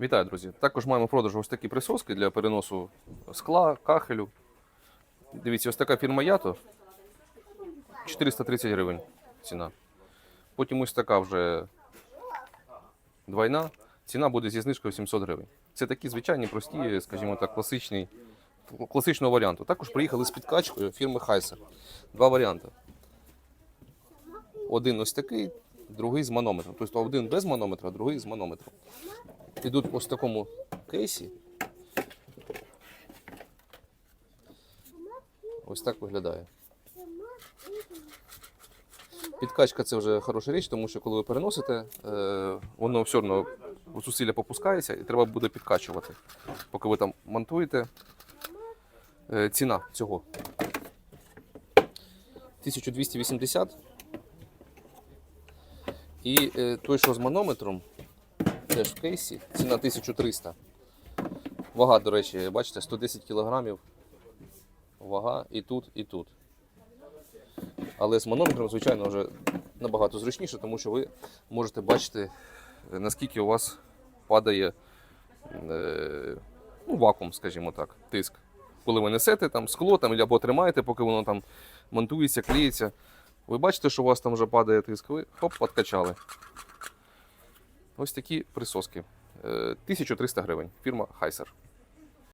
Вітаю, друзі! Також маємо в продажу ось такі присоски для переносу скла, кахелю. Дивіться, ось така фірма Ято. 430 гривень ціна. Потім ось така вже двойна. Ціна буде зі знижкою 700 гривень. Це такі звичайні, прості, скажімо так, класичні, класичного варіанту. Також приїхали з підкачкою фірми Хайсер. Два варіанти. Один ось такий, другий з манометром. Тобто один без манометра, другий з манометром. Ідуть ось такому кейсі. Ось так виглядає. Підкачка це вже хороша річ, тому що коли ви переносите, е, воно все одно зусилля попускається і треба буде підкачувати. Поки ви там монтуєте. Е, Ціна цього 1280. І е, той, що з манометром, теж в кейсі, ціна 1300. Вага, до речі, бачите, 110 кг. Вага і тут, і тут. Але з манометром, звичайно, вже набагато зручніше, тому що ви можете бачити, наскільки у вас падає е, ну, вакуум, скажімо так, тиск. Коли ви несете там скло там, або тримаєте, поки воно там монтується, клеїться. Ви бачите, що у вас там вже падає тиск, ви хоп, подкачали. Ось такі присоски. Е, 1300 гривень. Фірма Хайсер.